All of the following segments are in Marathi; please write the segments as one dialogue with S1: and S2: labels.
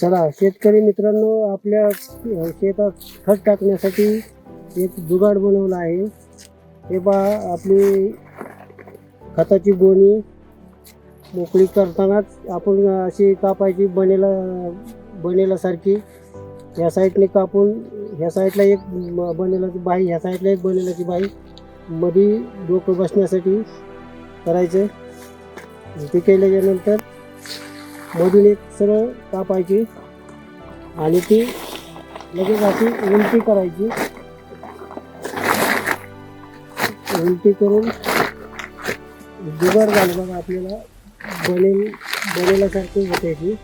S1: चला शेतकरी मित्रांनो आपल्या शेतात खत टाकण्यासाठी एक जुगाड बनवला आहे. हे बा आपली खताची गोणी मोकळी करतानाच आपण अशी कापायची बनेला बनेलासारखी. ह्या साईडने कापून ह्या साईडला एक बनेलाची बाई ह्या साईडला एक बनेलाची बाई मध्ये डोकं बसण्यासाठी करायचं. ते केल्याच्यानंतर मधून एक सरळ कापायची आणि ती लगेच अशी उलटी करायची. उलटी करून जुगार झालं बघा आपल्याला. बनेल बनेल्यासारखी होते ती.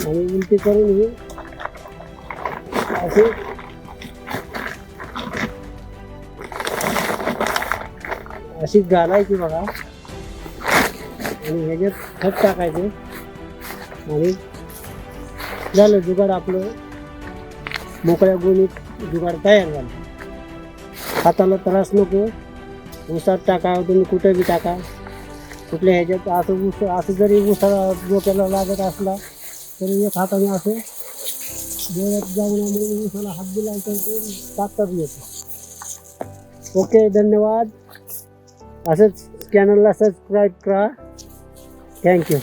S1: आणि उलटी करून ही अशी अशी घालायची बघा. आणि ह्याच्यात खत टाकायचं. आणि झालं, जुगाड आपलं मोकळ्या गोणीत जुगाड तयार झालं. हाताला त्रास नको. ऊसात टाका, तुम्ही कुठे बी टाका. कुठल्या ह्याच्यात असं ऊस, असं जरी ऊसाला डोक्याला लागत असला, तरी एक हाताने असं डोळ्यात जाऊ नये म्हणून ऊसाला हात दिला तर टाकतात येतो. ओके, धन्यवाद. असंच चॅनलला सबस्क्राईब करा. थँक्यू